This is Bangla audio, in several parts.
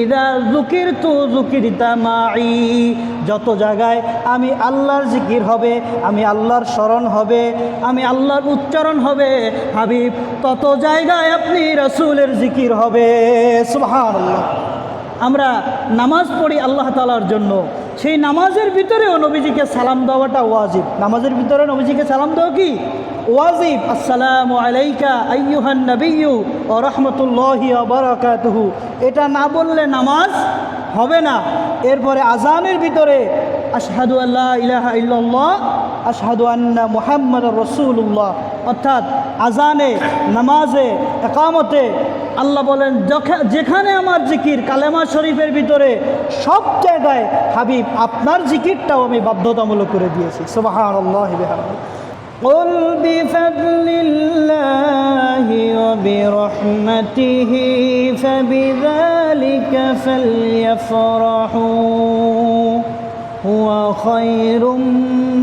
ইদা জুকির তু জুকির তামাই। যত জায়গায় আমি আল্লাহর জিকির হবে, আমি আল্লাহর স্মরণ হবে, আমি আল্লাহর উচ্চারণ হবে, হাবিব, তত জায়গায় আপনি রসুলের জিকির হবে। সুবহান আমরা নামাজ পড়ি আল্লাহ তালার জন্য। সেই নামাজের ভিতরেও নবীজিকে সালাম দেওয়াটা ওয়াজিব। নামাজের ভিতরে নবীজিকে সালাম দেওয়া কি? ওয়াজিব, আসসালামু আলাইকা আইয়ুহান নবিয়্যু ও রহমতুল্লাহি বারাকাতুহু। এটা না বললে নামাজ হবে না। এরপরে আজানের ভিতরে, আশহাদু আল্লাহ ইলাহা ইল্লাল্লাহ, আশহাদু আন্না মুহাম্মদ রসুল্লাহ অর্থাৎ আজানে নামাজে, একামতে আল্লাহ বলেন যেখানে আমার জিকির কালেমা শরীফের ভিতরে সব জায়গায় হাবিব, আপনার জিকিরটাও আমি বাধ্যতামূলক করে দিয়েছি। সুবাহান আল্লাহ قل بفضل الله وبرحمته فبذلك فليفرحوا هو خير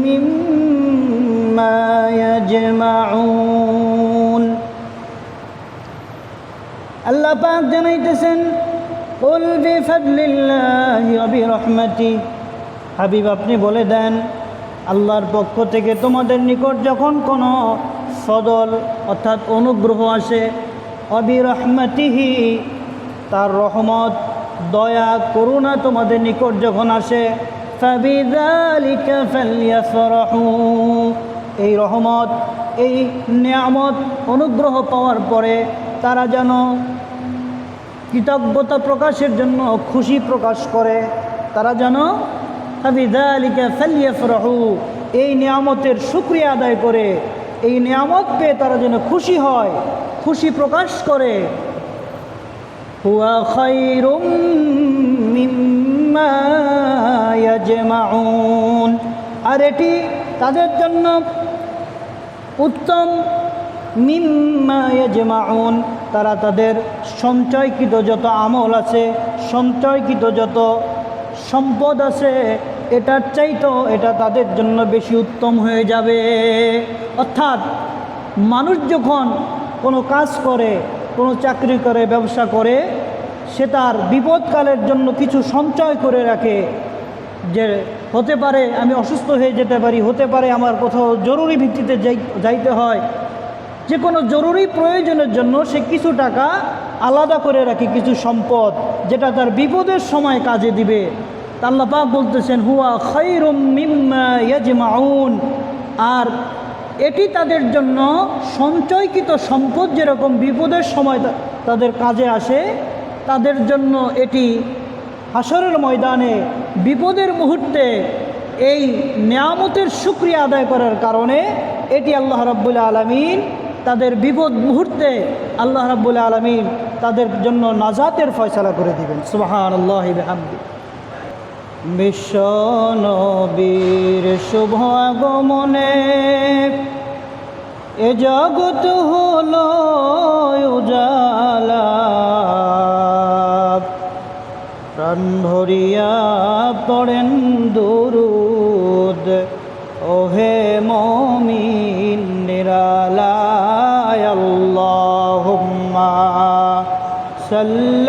مما يجمعون আল্লাহ পাক জানাইতেছেন কুল বিফাদলিল্লাহি ওয়া বিরহমাতি হাবিব আপনি বলে দেন আল্লাহর পক্ষ থেকে তোমাদের নিকট যখন কোনো সদল অর্থাৎ অনুগ্রহ আসে, অবিরহমাতিহি, তার রহমত, দয়া, করুণা তোমাদের নিকট যখন আসে এই রহমত, এই নিয়ামত, অনুগ্রহ পাওয়ার পরে তারা যেন কৃতজ্ঞতা প্রকাশের জন্য খুশি প্রকাশ করে, তারা যেন এই নিয়ামতের শুক্রিয়া আদায় করে। এই নিয়ামত পেয়ে তারা যেন খুশি হয়, খুশি প্রকাশ করে। আর এটি তাদের জন্য উত্তম মিম্মা ইয়াজমাউন। তারা তাদের সঞ্চয়কৃত যত আমল আছে, সঞ্চয়কৃত যত সম্পদ আছে এটার চাইতো এটা তাদের জন্য বেশি উত্তম হয়ে যাবে। অর্থাৎ মানুষ যখন কোনো কাজ করে, কোনো চাকরি করে, ব্যবসা করে, সে তার বিপদকালের জন্য কিছু সঞ্চয় করে রাখে যে হতে পারে আমি অসুস্থ হয়ে যেতে পারি, হতে পারে আমার কোথাও জরুরি ভিত্তিতে যাই- যাইতে হয়। যে কোনো জরুরি প্রয়োজনের জন্য সে কিছু টাকা আলাদা করে রাখে, কিছু সম্পদ, যেটা তার বিপদের সময় কাজে দিবে। আল্লাহ পাক বলতেছেন, হুয়া খৈরুম মিম্মা ইয়াজমাউন। আর এটি তাদের জন্য সঞ্চয়কৃত সম্পদ যেরকম বিপদের সময় তাদের কাজে আসে, তাদের জন্য এটি হাসরের ময়দানে বিপদের মুহূর্তে এই নিয়ামতের সুক্রিয়া আদায় করার কারণে এটি আল্লাহ রাব্বুল আলমিন তাদের বিপদ মুহূর্তে আল্লাহ রাব্বুল আলমিন তাদের জন্য নাজাতের ফয়সালা করে দিবেন। সুবাহান আল্লাহ হামদি বিশ্ব নবীর শুভ আগমনে এ জগৎ হলো উজালা। প্রাণ ভরিয়া পড়েন দুরুদ, ওহে মমিন নিরালায় আল্লাহুম্মা সাল্লি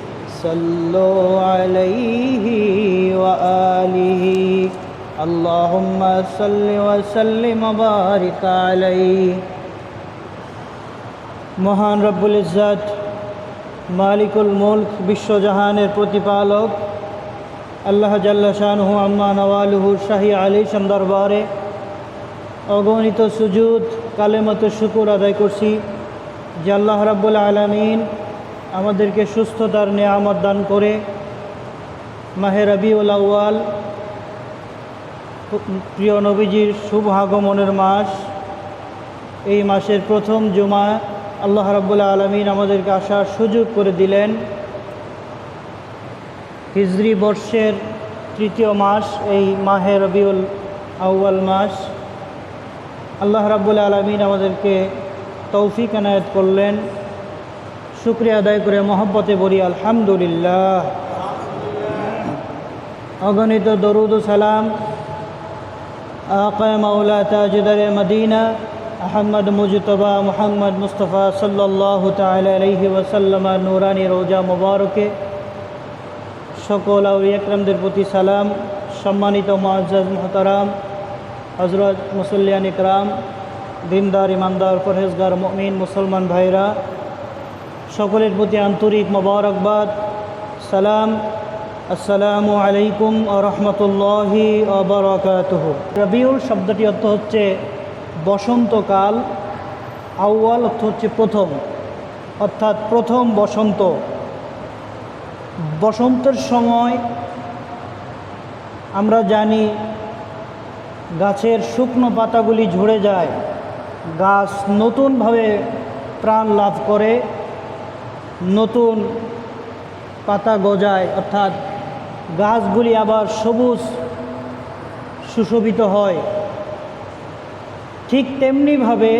صلوا عليه وآله اللهم صل وسلم وبارك عليه মহান রব্বুল ইজ্জাত মালিকুল মুলক বিশ্বজাহানের প্রতিপালক আল্লাহ জাল্লা শাহু আম্মা নওয়ালুহু শাহি আলী দরবারে অগণিত সুজুদ কালেমত শুকুর আদায় করছি যে আল্লাহ রাব্বুল আলমিন আমাদেরকে সুস্থতার নেয়ামত দান করে। মাহের রবিউল আউয়াল, প্রিয় নবীজির শুভ আগমনের মাস। এই মাসের প্রথম জুমা আল্লাহ রাবুল্লাহ আলমিন আমাদেরকে আসার সুযোগ করে দিলেন। হিজরি বর্ষের তৃতীয় মাস, এই মাহে রবিউল আউয়াল মাস। আল্লাহ রাবুল আলমিন আমাদেরকে তৌফিক এনায়ত করলেন। শুক্রিয়া আদায় করে মহব্বতে বলি, আলহামদুলিল্লাহ। অগণিত দরুদ সালাম আকায় মাউলা তাজদারে Medina Ahmad Mujtaba Muhammad Mustafa সাল্লাহ তাল আলহি ওয়াসাল্লামা নুরানি রোজা মুবারকে। সকল আউলি একরামদের প্রতি সালাম, সম্মানিত মুআজ্জাজ মোহতারাম হজরত মুসল্লিয়ান ইকরাম, দিনদার ইমানদার, পরহেজগার, মমিন, মুসলমান ভাইরা সকলের প্রতি আন্তরিক মোবারকবাদ। সালাম, আসসালামু আলাইকুম রহমতুল্লাহি অবরকাতহ রবিউল শব্দটি অর্থ হচ্ছে বসন্তকাল, আউয়াল অর্থ হচ্ছে প্রথম। অর্থাৎ প্রথম বসন্ত। বসন্তের সময় আমরা জানি গাছের শুকনো পাতাগুলি ঝরে যায়। গাছ নতুনভাবে প্রাণ লাভ করে। নতুন পাতা গজায়, অর্থাৎ গাছগুলি আবার সবুজ সুশোভিত হয়। ঠিক তেমনিভাবে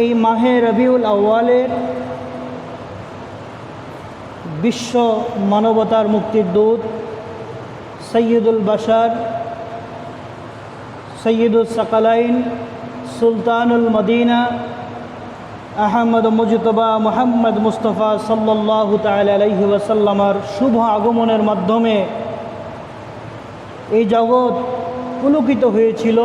এই মাহে রবিউল আউ্বালের বিশ্ব মানবতার মুক্তির দূত সৈয়দুল বাসার সৈয়দুল সাকালাইন, সুলতানুল Medina Ahmad Mujtaba Muhammad Mustafa সাল্লাহ আলহি ওয়াসাল্লামার শুভ আগমনের মাধ্যমে এই জগৎ পুলকিত হয়েছিল,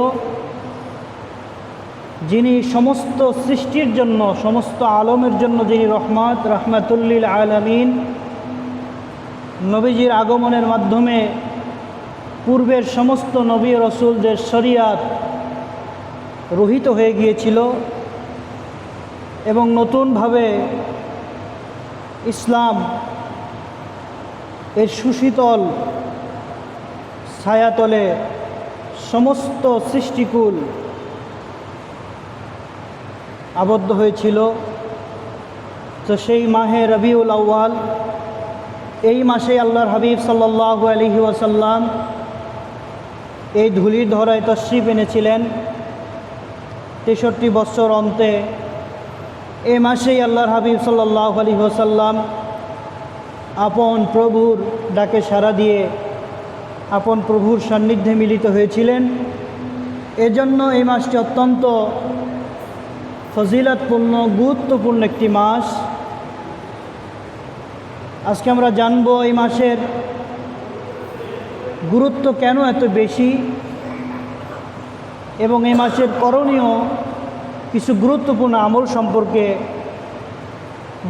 যিনি সমস্ত সৃষ্টির জন্য, সমস্ত আলমের জন্য যিনি রহমত, রহমাতুল্লিল আলমিন, নবীজির আগমনের মাধ্যমে পূর্বের সমস্ত নবী রসুলদের শরিয়াত রহিত হয়ে গিয়েছিল। এবং নতুনভাবে ইসলাম এর সুশীতল ছায়াতলে সমস্ত সৃষ্টিকুল আবদ্ধ হয়েছিল। তো সেই মাহে রবিউল আউ্য়াল, এই মাসে আল্লাহর হাবিব সাল্লাহ আলহি ওয়াসাল্লাম এই ধুলির ধরায় তশ্রিফ এনেছিলেন। তেষট্টি বছর অন্তে এ মাসেই আল্লাহর হাবিব সাল্লাহ আলী ওসাল্লাম আপন প্রভুর ডাকে সাড়া দিয়ে আপন প্রভুর সান্নিধ্যে মিলিত হয়েছিলেন। এজন্য এই মাসটি অত্যন্ত ফজিলাতপূর্ণ, গুরুত্বপূর্ণ একটি মাস। আজকে আমরা জানব এই মাসের গুরুত্ব কেন এত বেশি এবং এই মাসের করণীয় কিছু গুরুত্বপূর্ণ আমল সম্পর্কে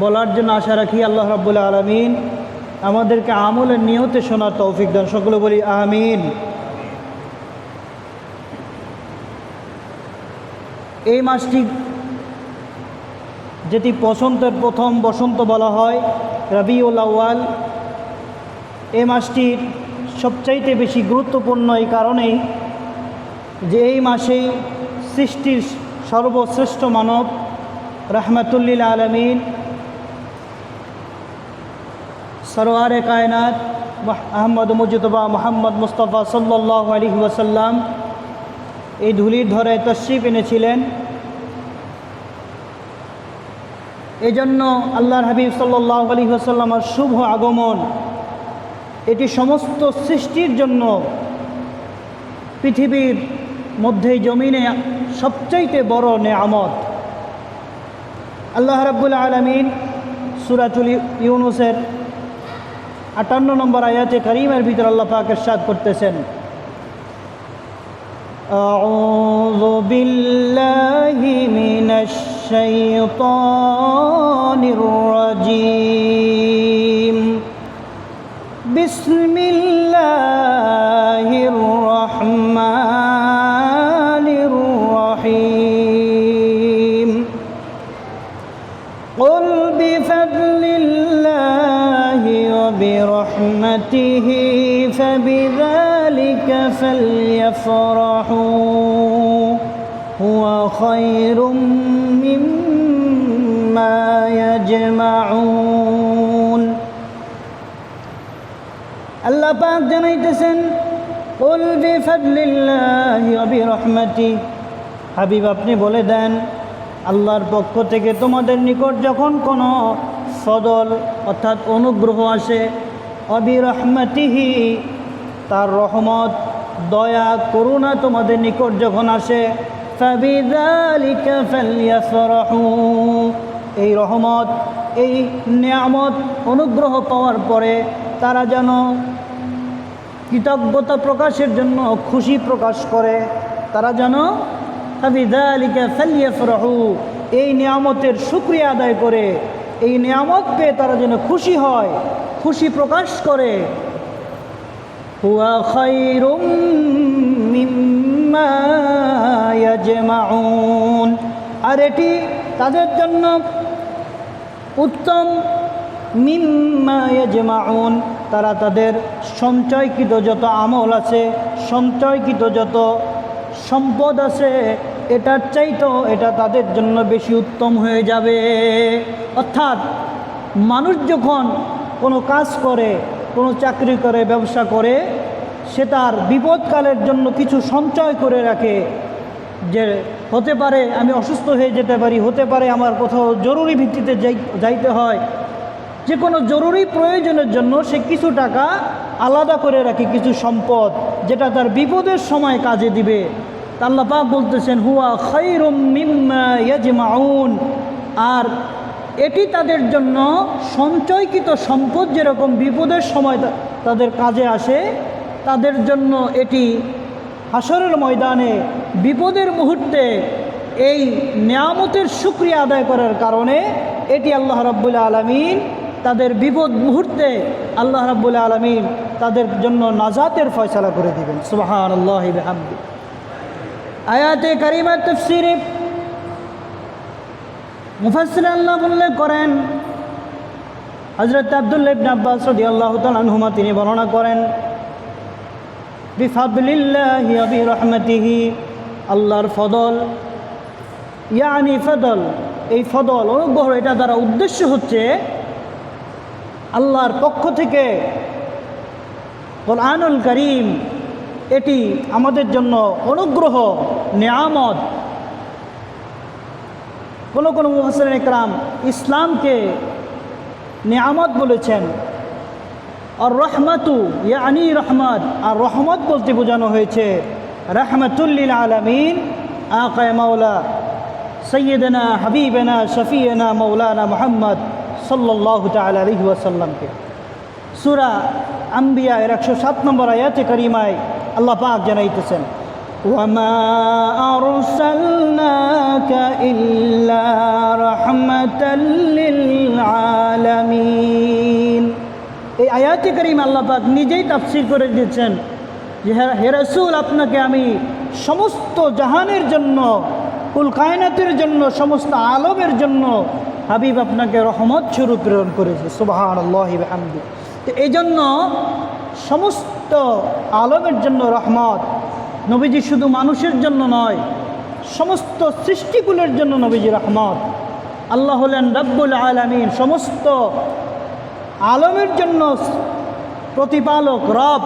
বলার জন্য আশা রাখি আল্লাহ রাবুল্লাহ আলমিন আমাদেরকে আমলের নিয়তে শোনার তৌফিক দান। সকলে বলি আমিন। এই মাসটি যেটি বসন্তের প্রথম বসন্ত বলা হয়, রবিউল আউ্য়াল, এই মাসটির সবচাইতে বেশি গুরুত্বপূর্ণ এই কারণেই যে এই মাসেই সৃষ্টির সর্বশ্রেষ্ঠ মানব, রহমতুল্লিল আলমিন সরোয়ারে কায়নাত, আহমদ মুজতবা মোহাম্মদ মুস্তফা সাল্লাহ আলী এই ধুলির ধরে তশ্রিফ এনেছিলেন। এই জন্য আল্লাহর হাবিব সাল্লাহ আলী ওয়াসাল্লামার শুভ আগমন, এটি সমস্ত সৃষ্টির জন্য পৃথিবীর মধ্যে জমিনে সবচাইতে বড় নেয়ামত আল্লাহ রাব্বুল আলমিন সুরাতুল ইউনুসের আটান্ন নম্বর আয়াতে করিমের ভিতর আল্লাহ পাক এরশাদ করতেছেন أعوذ بالله من الشيطان الرجيم بسم الله وبرحمته فبذلك فليفرحوا هو خير مما يجمعون আল্লাহ পাক জানাইতেছেন কুল বিফাদলিল্লাহি ওয়া বিরহমাতি হাবিব আপনি বলে দেন আল্লাহর পক্ষ থেকে তোমাদের নিকট যখন কোনো ফদল অর্থাৎ অনুগ্রহ আসে অবিরহমাতিহি, তার রহমত, দয়া, করুণা তোমাদের নিকট যখন আসে এই রহমত, এই নিয়ামত, অনুগ্রহ পাওয়ার পরে তারা যেন কৃতজ্ঞতা প্রকাশের জন্য খুশি প্রকাশ করে, তারা যেন এই নিয়ামতের শুক্রিয়া আদায় করে, এই নিয়ামত পেয়ে তারা যেন খুশি হয়। খুশি প্রকাশ করে। আর এটি তাদের জন্য উত্তম মিম্মা ইয়াজমাউন। তারা তাদের সঞ্চয়কৃত যত আমল আছে, সঞ্চয়কৃত যত সম্পদ আছে, এটার চাইতো এটা তাদের জন্য বেশি উত্তম হয়ে যাবে। অর্থাৎ মানুষ যখন কোনো কাজ করে, কোনো চাকরি করে, ব্যবসা করে, সে তার বিপদকালের জন্য কিছু সঞ্চয় করে রাখে যে হতে পারে আমি অসুস্থ হয়ে যেতে পারি, হতে পারে আমার কোথাও জরুরি ভিত্তিতে যাই- যাইতে হয়। যে কোনো জরুরি প্রয়োজনের জন্য সে কিছু টাকা আলাদা করে রাখে, কিছু সম্পদ, যেটা তার বিপদের সময় কাজে দিবে। তা আল্লাহ পাক বলতেছেন, হুয়া খৈরুম মিম্মা ইয়াজমাউন। আর এটি তাদের জন্য সঞ্চয়কৃত সম্পদ যেরকম বিপদের সময় তাদের কাজে আসে, তাদের জন্য এটি হাসরের ময়দানে বিপদের মুহূর্তে এই নিয়ামতের শুক্রিয়া আদায় করার কারণে এটি আল্লাহ রাব্বুল আলমিন তাদের বিপদ মুহূর্তে আল্লাহ রাব্বুল আলমিন তাদের জন্য নাজাতের ফয়সালা করে দেবেন। সুবাহান আল্লাহ আয়াতে কারিমার তফসিরে মুফাসির আল্লাহ উল্লেখ করেন। হজরত আবদুল্লাহ ইবনে আব্বাস রাদিয়াল্লাহু তাআলা আনহুমা তিনি বর্ণনা করেন, বিফাদলিল্লাহি ওয়া বিরহমাতিহি, আল্লাহর ফদল, ইয়ানি ফদল। এই ফদল অনুগ্রহ এটা দ্বারা উদ্দেশ্য হচ্ছে আল্লাহর পক্ষ থেকে কোরআনুল করিম, এটি আমাদের জন্য অনুগ্রহ, নিয়ামত কোনো কোনো মুহাসিন একরাম ইসলামকে নিয়ামত বলেছেন। আর রহমাতু ইয়ানি রহমত, আর রহমত বলতে বোঝানো হয়েছে। রহমতুল্লিল আলমিন, আকায় মাওলা, সৈয়দনা, হাবিবেনা, শফিয়না মৌলানা মোহাম্মদ সাল্লাহ তাল ওয়াসাল্লামকে। সুরা আম্বিয়া একশো সাত নম্বর আয়াতে করিমায় আল্লাহ পাক জানাইতেছেন। وما أرسلناك إلا رحمة للعالمين এই আয়াতে করিম আল্লাহ পাক নিজেই তাফসির করে দিয়েছেন যে হে- হে রসুল আপনাকে আমি সমস্ত জাহানের জন্য কুল কায়নাতের জন্য সমস্ত আলমের জন্য হাবিব আপনাকে রহমত স্বরূপ প্রেরণ করেছে সুবাহান আল্লাহ হামদি তো এই জন্য সমস্ত আলমের জন্য রহমত নবীজি শুধু মানুষের জন্য নয়, সমস্ত সৃষ্টিকুলের জন্য নবীজি রহমত। আল্লাহ হলেন রব্বুল আলমিন, সমস্ত আলমের জন্য প্রতিপালক রব,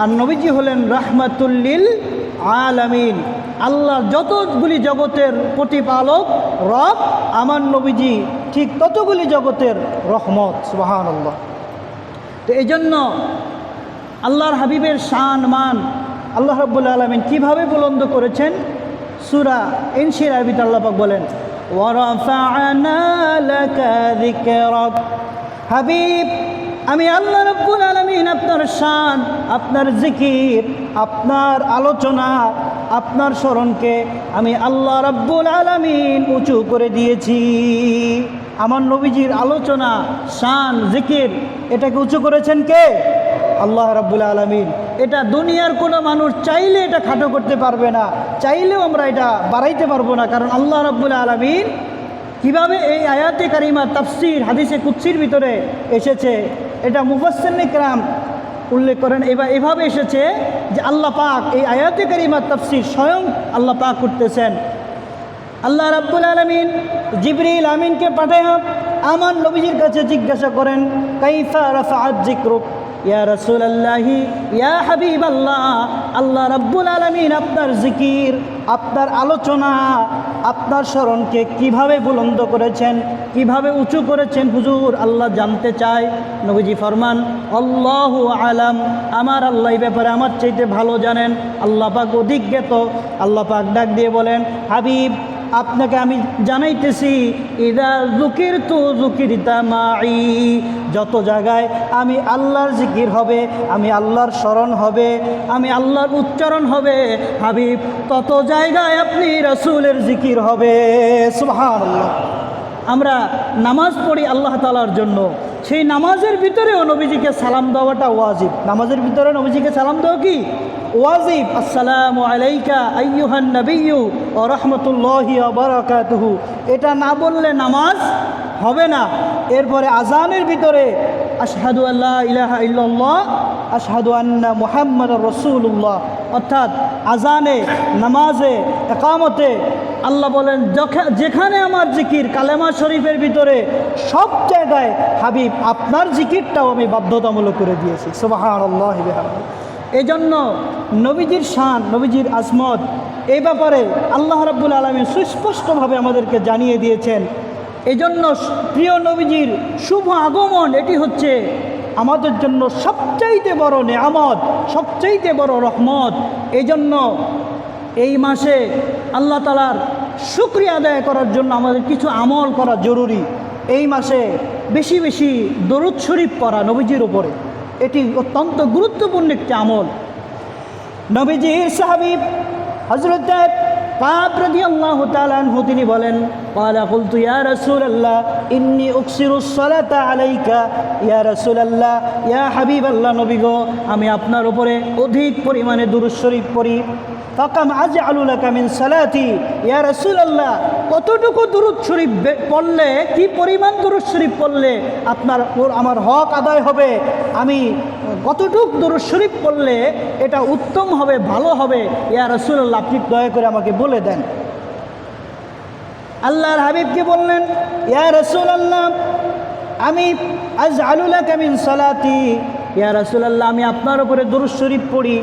আর নবীজি হলেন রাহমাতুল্লিল আলামিন। আল্লাহ যতগুলি জগতের প্রতিপালক রব, আমার নবীজি ঠিক ততগুলি জগতের রহমত সুবাহান আল্লাহ তো এই জন্য আল্লাহর হাবিবের শান মান আল্লাহ রব্বুল আলমিন কীভাবে বুলন্দ করেছেন? সুরা ইনশির আবিদ আল্লাপাক বলেন হাবিব, আমি আল্লাহ রব্বুল আলমিন আপনার শান, আপনার জিকির, আপনার আলোচনা, আপনার স্মরণকে আমি আল্লাহ রব্বুল আলমিন উঁচু করে দিয়েছি। আমার নবীজির আলোচনা, শান, জিকির, এটাকে উঁচু করেছেন কে? আল্লাহ রাব্বুল আলমিন, এটা দুনিয়ার কোনো মানুষ চাইলে এটা খাটো করতে পারবে না, চাইলেও আমরা এটা বাড়াইতে পারব না। কারণ আল্লাহ রাব্বুল আলমিন কীভাবে এই আয়াতে কারিমা, তাফসির, হাদিসে কুৎসির ভিতরে এসেছে, এটা মুফাসিকরাম উল্লেখ করেন। এবার এভাবে এসেছে যে আল্লাহ পাক এই আয়াতে কারিমা, তাফসির স্বয়ং আল্লাহ পাক করতেছেন। আল্লাহ রাব্বুল আলমিন জিবরিল আমিনকে পাঠায় আমার নবীজির কাছে জিজ্ঞাসা করেন, কাইফা রাফাআত জিক্রুক ইয়া রসুল আল্লাহি ইয়া হাবিব আল্লাহ আল্লাহ রাব্বুল আলমিন আপনার জিকির, আপনার আলোচনা, আপনার স্মরণকে কীভাবে বুলন্দ করেছেন, কীভাবে উঁচু করেছেন হুজুর, আল্লাহ জানতে চায়। নবীজি ফরমান, আল্লাহ আলাম আমার আল্লাহ ব্যাপারে আমার চাইতে ভালো জানেন। আল্লাহ পাক অধিক জ্ঞাত। আল্লাহ পাক ডাক দিয়ে বলেন, হাবিব আপনাকে আমি জানাইতেছি, ইদা জুকির তু জুকির তামাই যত জায়গায় আমি আল্লাহর জিকির হবে, আমি আল্লাহর স্মরণ হবে, আমি আল্লাহর উচ্চারণ হবে, হাবিব, তত জায়গায় আপনি রসুলের জিকির হবে। সুবহানাল্লাহ। আমরা নামাজ পড়ি আল্লাহ তালার জন্য। সেই নামাজের ভিতরেও নবীজিকে সালাম দেওয়াটা ওয়াজিব। নামাজের ভিতরে নবীজিকে সালাম দেওয়া কি? ওয়াজিব। আসসালামু আলাইকা আইয়ুহান নবিয়্যু ও রহমতুল্লাহি বারাকাতুহু। এটা না বললে নামাজ হবে না। এরপরে আজানের ভিতরে আশহাদু আল্লাহ ইলাহা ইল্লাল্লাহ, আশহাদু আন্না মুহাম্মদ রসুল্লাহ অর্থাৎ আজানে নামাজে, একামতে আল্লাহ বলেন যেখানে আমার জিকির কালেমা শরীফের ভিতরে সব জায়গায়, হাবিব, আপনার জিকিরটাও আমি বাধ্যতামূলক করে দিয়েছি। আল্লাহ এই জন্য নবীজির শান, নবীজির আসমত এই ব্যাপারে আল্লাহ রাব্বুল আলমী সুস্পষ্টভাবে আমাদেরকে জানিয়ে দিয়েছেন। এই জন্য প্রিয় নবীজির শুভ আগমন, এটি হচ্ছে আমাদের জন্য সবচাইতে বড় নেয়ামত, সবচাইতে বড় রহমত। এই জন্য এই মাসে আল্লাহ তালার শুক্রিয়া আদায় করার জন্য আমাদের কিছু আমল করা জরুরি এই মাসে বেশি বেশি দরুদ শরীফ পড়া নবীজির উপরে এটি অত্যন্ত গুরুত্বপূর্ণ একটি আমল নবীজির সাহাবিব হজরত কাব রাদিয়াল্লাহু তাআলা আনহু তিনি বলেন قال قلت يا رسول الله إني أكسر الصلاة عليك يا رسول الله يا حبيب الله নবী গো আমি আপনার উপরে অধিক পরিমাণে দুরূদ শরীফ পড়ি ফাকাম আজ লাকা মিন সালাতি। ইয়া রাসূলুল্লাহ, কতটুকু দুরূদ শরীফ পড়লে, কি পরিমাণ দুরূদ শরীফ পড়লে আপনার আমার হক আদায় হবে? আমি কতটুক দুরূদ শরীফ পড়লে এটা উত্তম হবে, ভালো হবে? ইয়া রাসূলুল্লাহ, আপনি দয়া করে আমাকে বলে দেন। আল্লাহর হাবিবকে বললেন? ইয়া রাসূলুল্লাহ, আমি আজ আলুলা কামিন সালাতি। ইয়া রাসূলুল্লাহ, আমি আপনার উপরে দুরূদ শরীফ পড়ি,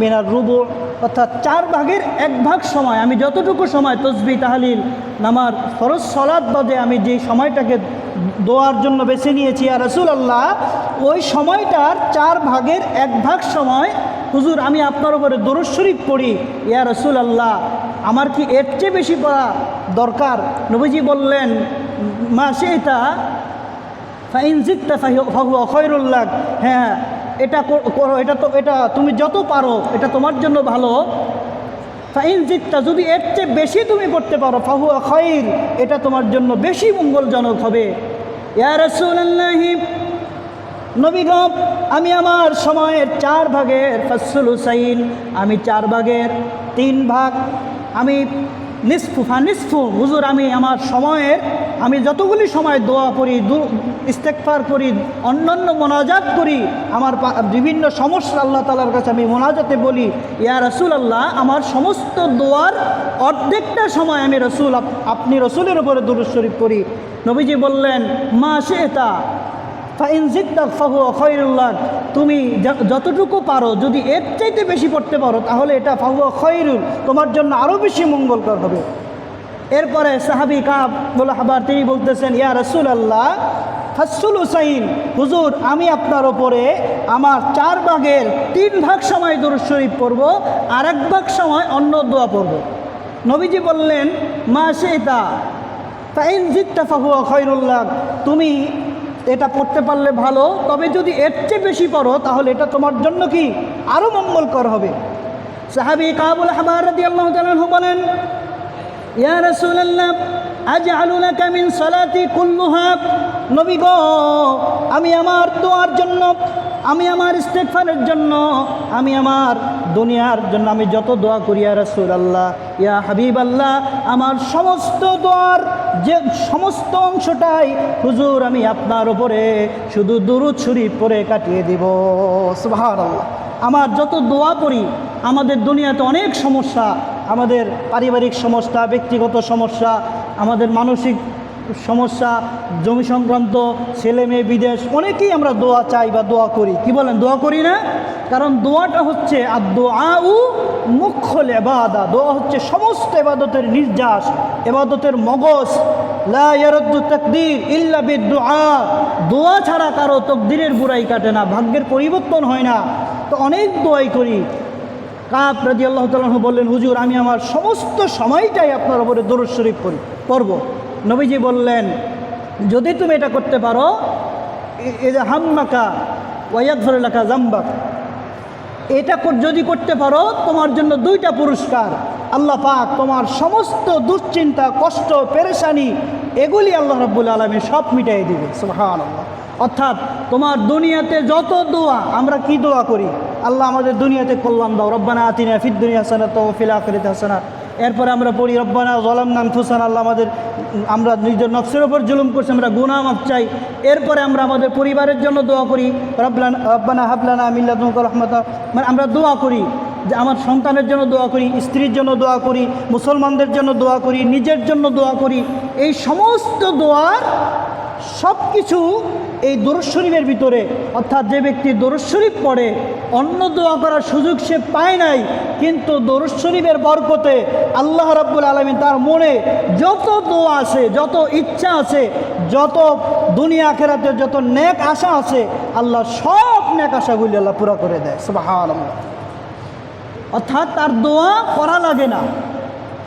মিনার রুবু, অর্থাৎ চার ভাগের এক ভাগ সময়, আমি যতটুকু সময় তসবি, তাহালিল নামার ফরজ সলাদ বাদে আমি যে সময়টাকে দোয়ার জন্য বেছে নিয়েছি আর রসুলাল্লাহ, ওই সময়টার চার ভাগের এক ভাগ সময়, হুজুর, আমি আপনার উপরে দরুদ শরীফ পড়ি, ইয়া রসুল আল্লাহ আমার কি এর চেয়ে বেশি পড়া দরকার? নবীজি বললেন, মা সেটা ফাইন অখয়রুল্লাহ হ্যাঁ এটা কর- এটা তো, এটা তুমি যত পারো, এটা তোমার জন্য ভালো। ফাইন জিতটা যদি এর চেয়ে বেশি তুমি পড়তে পারো, ফাহুয়া খৈর, এটা তোমার জন্য বেশি মঙ্গলজনক হবে। ইয়া রাসূলুল্লাহি নবীগণ আমি আমার সময়ের চার ভাগের ফসল হুসাইন আমি চার ভাগের তিন ভাগ, আমি নিসফু ফা নিসফু হুজুর, আমি আমার সময়ে আমি যতগুলি সময় দোয়া করি ইস্তেকফার করি, অন্যান্য মোনাজাত করি, আমার বিভিন্ন সমস্যা আল্লাহ তালার কাছে আমি মোনাজাতে বলি, ইয়া রসুল আল্লাহ আমার সমস্ত দোয়ার অর্ধেকটা সময় আমি রসুল, আপ- আপনি রসুলের উপরে দুরুদ শরীফ করি নবীজি বললেন, মা সে এটা ফাইন জিদ্দাক ফাহু খৈরুল্লাহ তুমি যতটুকু পারো, যদি এর চাইতে বেশি পড়তে পারো, তাহলে এটা ফাহু খৈরুল। তোমার জন্য আরও বেশি মঙ্গলকর হবে। এরপরে সাহাবি কাব বলে আবার তিনি বলতেছেন, ইয়া রসুল আল্লাহ ফাসুল হুসাইন হুজুর, আমি আপনার ওপরে আমার চার ভাগের তিন ভাগ সময় দুরুদ শরীফ পড়ব আর এক ভাগ সময় অন্য দোয়া পড়ব। নবীজি বললেন, মা সেটা ফাইন জিত্তা ফাহুয়া খৈরুল্লাহ, তুমি এটা পড়তে পারলে ভালো, তবে যদি এর চেয়ে বেশি পড়ো, তাহলে এটা তোমার জন্য কি? আরও মঙ্গলকর হবে। সাহাবি কাবুল হাবার রাদি আল্লাহ তালু বলেন, ইয়া রসুল্লাহ আজ আলুনা কামিন সালাতি কুল্লুহাব নবী গো, আমি আমার দোয়ার জন্য আমি আমার ইস্তেগফারের জন্য, আমি আমার দুনিয়ার জন্য আমি যত দোয়া করি, ইয়া আল্লাহ ইয়া হাবিব আল্লাহ আমার সমস্ত দোয়ার যে সমস্ত অংশটাই হুজুর আমি আপনার ওপরে শুধু দুরুদ শরীফ পরে কাটিয়ে দিব। সুবহানাল্লাহ। আমার যত দোয়া পড়ি, আমাদের দুনিয়াতে অনেক সমস্যা, আমাদের পারিবারিক সমস্যা, ব্যক্তিগত সমস্যা, আমাদের মানসিক সমস্যা, জমি সংক্রান্ত, ছেলে মেয়ে, বিদেশ, অনেকেই আমরা দোয়া চাই বা দোয়া করি। কি বলেন, দোয়া করি না? কারণ দোয়াটা হচ্ছে আর দোয়া উ মুখ্য এবাদা দোয়া হচ্ছে সমস্ত এবাদতের নির্যাস এবাদতের মগজ। তাকদির ইল্লা বিদুআ দোয়া ছাড়া কারও তকদিরের বুড়াই কাটে না, ভাগ্যের পরিবর্তন হয় না। তো অনেক দোয়াই করি। কাপ রাজি আল্লাহ তালন বললেন, হুজুর, আমি আমার সমস্ত সময়টাই আপনার ওপরে দরুদ শরীফ করি পড়ব। নবীজি বললেন, যদি তুমি এটা করতে পারো, এ- যে হাম্মাকা ওয়াইয়াকফরুল্লাকা জাম্বাক এটা যদি করতে পারো, তোমার জন্য দুইটা পুরস্কার। আল্লাহ পাক তোমার সমস্ত দুশ্চিন্তা, কষ্ট, পেরেশানি, এগুলি আল্লাহ রাব্বুল আলমী সব মিটাই দিবে সুহান অর্থাৎ তোমার দুনিয়াতে যত দোয়া, আমরা কি দোয়া করি? আল্লাহ আমাদের দুনিয়াতে কল্যাণ দাও। রব্বানা আতিনা ফিদ দুনিয়া হাসানা তো ফিল হাসানা এরপরে আমরা পড়ি, রব্বানা জলাম নাম ফুসান আল্লাহ আমাদের, আমরা নিজের নকশের ওপর জুলুম করছি, আমরা গুনাহ মাফ চাই। এরপরে আমরা আমাদের পরিবারের জন্য দোয়া করি, রব্বানা রব্বানা হাবলানা মিল্লাতুমকা রহমতা মানে আমরা দোয়া করি, যে আমার সন্তানের জন্য দোয়া করি, স্ত্রীর জন্য দোয়া করি, মুসলমানদের জন্য দোয়া করি, নিজের জন্য দোয়া করি। এই সমস্ত দোয়ার সব কিছু এই দরুদ শরীফের ভিতরে, অর্থাৎ যে ব্যক্তি দরুদ শরীফ পড়ে অন্য দোয়া করার সুযোগ সে পায় নাই, কিন্তু দরুদ শরীফের বরকতে আল্লাহ রাব্বুল আলমিন তার মনে যত দোয়া আছে, যত ইচ্ছা আছে, যত দুনিয়া আখেরাতে যত নেক আশা আছে, আল্লাহ সব নেক আশাগুলি আল্লাহ পুরা করে দেয়, সুবহানাল্লাহ। অর্থাৎ তার দোয়া করা লাগে না।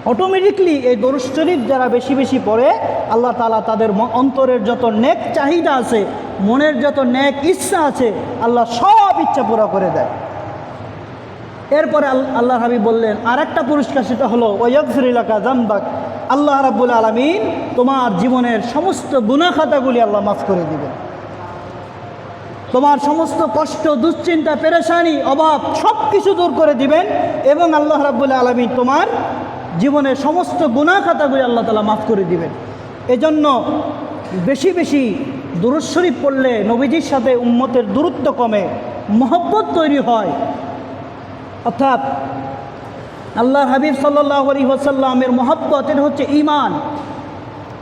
অটোমেটিকলি এই দরুদ শরীফ যারা বেশি বেশি পড়ে, আল্লাহ তালা তাদের অন্তরের যত নেক চাহিদা আছে, মনের যত নেক ইচ্ছা আছে, আল্লাহ সব ইচ্ছা পুরো করে দেয়। এরপরে আল- আল্লাহ হাবিব বললেন আর একটা পুরস্কার সেটা হলো ওয়কফির এলাকা জামবাক আল্লাহ রাব্বুল আলমিন তোমার জীবনের সমস্ত গুণা খাতাগুলি আল্লাহ মাফ করে দিবেন। তোমার সমস্ত কষ্ট, দুশ্চিন্তা, পেরেশানি, অভাব সব কিছু দূর করে দিবেন এবং আল্লাহ রাব্বুল আলমী তোমার জীবনের সমস্ত গুণা খাতাগুলি আল্লাহ তালা মাফ করে দিবেন। এজন্য বেশি বেশি দুরুদ শরীফ পড়লে নবীজির সাথে উম্মতের দূরত্ব কমে, মহব্বত তৈরি হয়। অর্থাৎ আল্লাহ হাবিব সাল্লাহ আলী ওসাল্লামের মহব্বত, এটা হচ্ছে ইমান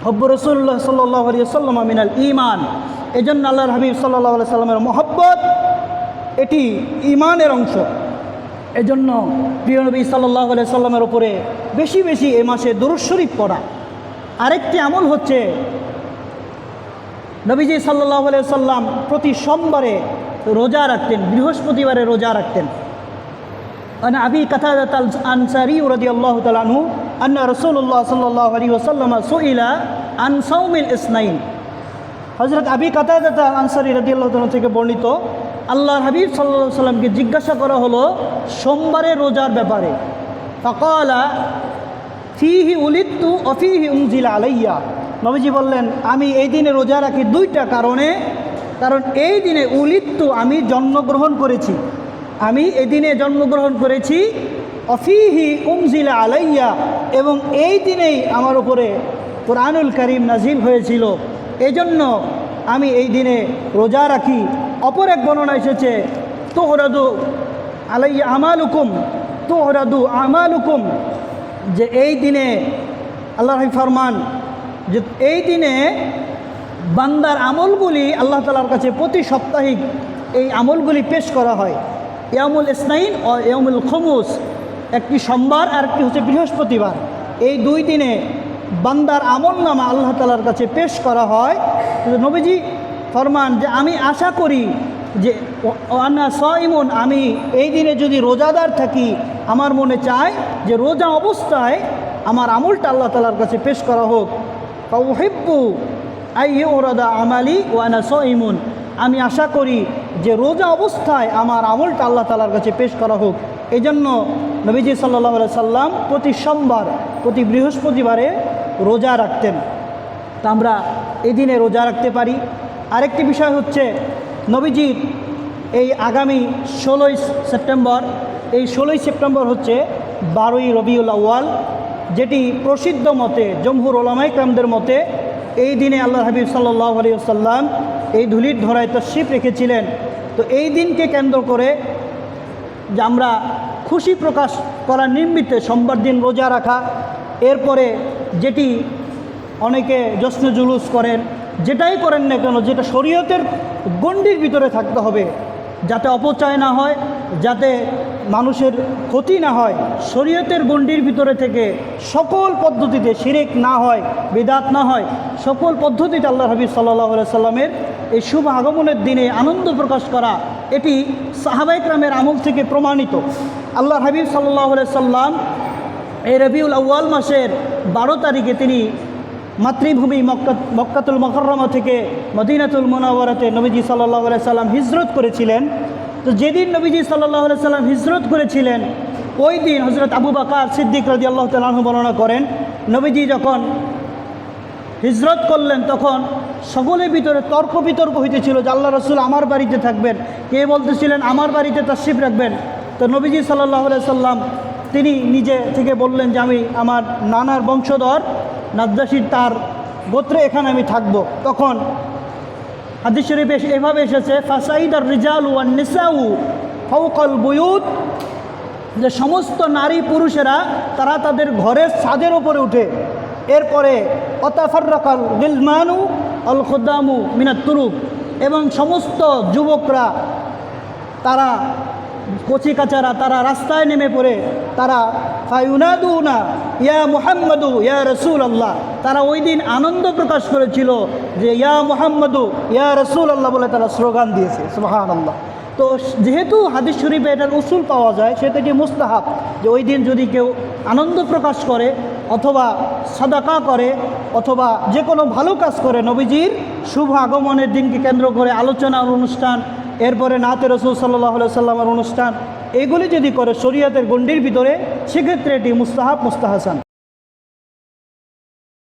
হব্ব রসুল্লাহ সাল্লাহ আলী সাল্লাম মিনাল ইমান এই জন্য আল্লাহর হাবিব সাল্লাহ সাল্লামের মহব্বত, এটি ইমানের অংশ। এজন্য প্রিয় নবী সাল্লাহ আলি সাল্লামের ওপরে বেশি বেশি এ মাসে দুরুদ শরীফ পড়া আরেকটি আমল হচ্ছে নবীজি সাল্লাহ আলি সাল্লাম প্রতি সোমবারে রোজা রাখতেন বৃহস্পতিবারে রোজা রাখতেন عن أبي قتادة الأنصاري رضي الله تعالى عنه أن رسول الله صلى الله عليه وسلم سئل عن صوم الاثنين হজরত আবি কাতাদাত আনসারি রাদিয়াল্লাহু তাআলা থেকে বর্ণিত আল্লাহর হাবিব আলাইহি সাল্লামকে জিজ্ঞাসা করা হলো সোমবারে রোজার ব্যাপারে। ফাকালা, ফিহি উলিত্তু অফিহি উমজিলা আলাইয়া। নবীজি বললেন, আমি এই দিনে রোজা রাখি দুইটা কারণে। কারণ এই দিনে উলিত্তু আমি জন্মগ্রহণ করেছি। আমি এদিনে জন্মগ্রহণ করেছি অফিহি উমজিলা আলাইয়া। এবং এই দিনেই আমার উপরে কোরআনুল করিম নাজিল হয়েছিল। এজন্য আমি এই দিনে রোজা রাখি। অপর এক বর্ণনা এসেছে, তোহরাদু আলাইয়া আমালুকুম, তোহরাদু আমালুকুম। যে এই দিনে আল্লাহ ফরমান, যে এই দিনে বান্দার আমলগুলি আল্লাহ তালার কাছে প্রতি সাপ্তাহিক এই আমলগুলি পেশ করা হয়। ইয়ামুল ইসনাইন ও ইয়ামুল খমুস, একটি সোমবার আর একটি হচ্ছে বৃহস্পতিবার। এই দুই দিনে বান্দার আমল নামা আল্লাহ তালার কাছে পেশ করা হয়। নবীজি ফরমান যে আমি আশা করি যে আনা সইমন, আমি এই দিনে যদি রোজাদার থাকি, আমার মনে চায় যে রোজা অবস্থায় আমার আমলটা আল্লাহ তালার কাছে পেশ করা হোক। হেব্বু আই ওরাদা আমালি ওয়ানা সইমুন। আমি আশা করি যে রোজা অবস্থায় আমার আমলটা আল্লাহ তালার কাছে পেশ করা হোক। এই জন্য নবীজি সাল্লাহ সাল্লাম প্রতি সোমবার, প্রতি বৃহস্পতিবারে রোজা রাখতেন। তা আমরা এদিনে রোজা রাখতে পারি। আরেকটি বিষয় হচ্ছে নবীজির এই আগামী ষোলোই সেপ্টেম্বর, এই ষোলোই সেপ্টেম্বর হচ্ছে বারোই রবিউল আউয়াল, যেটি প্রসিদ্ধ মতে, জমহুর ওলামাই কামদের মতে, এই দিনে আল্লাহ হাবিব সাল্লাহ আলিয়াল্লাম এই ধুলির ধরায় তো তশিফ রেখেছিলেন। তো এই দিনকে কেন্দ্র করে যে আমরা খুশি প্রকাশ করার নিমিত্তে সোমবার দিন রোজা রাখা, এরপরে যেটি অনেকে জশ্ন জুলুস করেন যেটাই করেন না কেন, যেটা শরীয়তের গণ্ডির ভিতরে থাকতে হবে। যাতে অপচয় না হয়, যাতে মানুষের ক্ষতি না হয়, শরীয়তের গণ্ডির ভিতরে থেকে সকল পদ্ধতিতে শিরেক না হয়, বেদাত না হয়, সকল পদ্ধতিতে আল্লাহ হাবিব সাল্লাহ সাল্লামের এই শুভ আগমনের দিনে আনন্দ প্রকাশ করা, এটি সাহাবাইকরামের আমল থেকে প্রমাণিত। আল্লাহ হাবিব সাল্লাহ সাল্লাম এই রবিউল আউ্য়াল মাসের বারো তারিখে তিনি মাতৃভূমি মক্কা, মক্কাতুল মকরমা থেকে মদিনাতুল মোনাওয়ারাতে নবীজি সাল্লাহ সাল্লাম হিজরত করেছিলেন। তো যেদিন নবীজি সাল্লাহ সাল্লাম হিজরত করেছিলেন, ওই দিন হজরত আবু বাকার সিদ্দিক রাজি আল্লাহ তালাহ বর্ণনা করেন, নবীজি যখন হিজরত করলেন তখন সকলের ভিতরে তর্ক বিতর্ক হইতেছিল যে আল্লাহ রসুল আমার বাড়িতে থাকবেন। কে বলতেছিলেন, আমার বাড়িতে তাশিফ রাখবেন? তো নবীজি সাল্লাহ সাল্লাম তিনি নিজে থেকে বললেন যে, আমি আমার নানার বংশধর নাদ্দাসির তার গোত্রে এখানে আমি থাকব। তখন হাদিস শরীফ এভাবে এসেছে, ফাসাইদ আর রিজাল ওয়ান নিসাউ ফৌকল বুয়ুত যে সমস্ত নারী পুরুষেরা তারা তাদের ঘরের ছাদের ওপরে উঠে। এরপরে অতাফার্রাকাল গিলমানু অল খুদ্দামু মিনাত তুরুক এবং সমস্ত যুবকরা তারা, কচি কাচারা তারা রাস্তায় নেমে পড়ে। তারা, ফায়ুনাদুনা ইয়া মুহাম্মদু, ইয়া রসুল আল্লাহ তারা ওই দিন আনন্দ প্রকাশ করেছিল যে, ইয়া মুহাম্মদু, ইয়া রসুল আল্লাহ বলে তারা স্লোগান দিয়েছে। সুবাহান আল্লাহ তো যেহেতু হাদিস শরীফে এটার উসুল পাওয়া যায় সেটা কি মুস্তাহাব যে ওই দিন যদি কেউ আনন্দ প্রকাশ করে, অথবা সাদাকা করে, অথবা যে কোনো ভালো কাজ করে, নবীজির শুভ আগমনের দিনকে কেন্দ্র করে আলোচনার অনুষ্ঠান, এরপরে নাতে রসুল সাল্লাহ সাল্লামের অনুষ্ঠান এগুলি যদি করে শরীয়তের গণ্ডির ভিতরে সেক্ষেত্রে এটি মুস্তাহাব মুস্তাহাসান।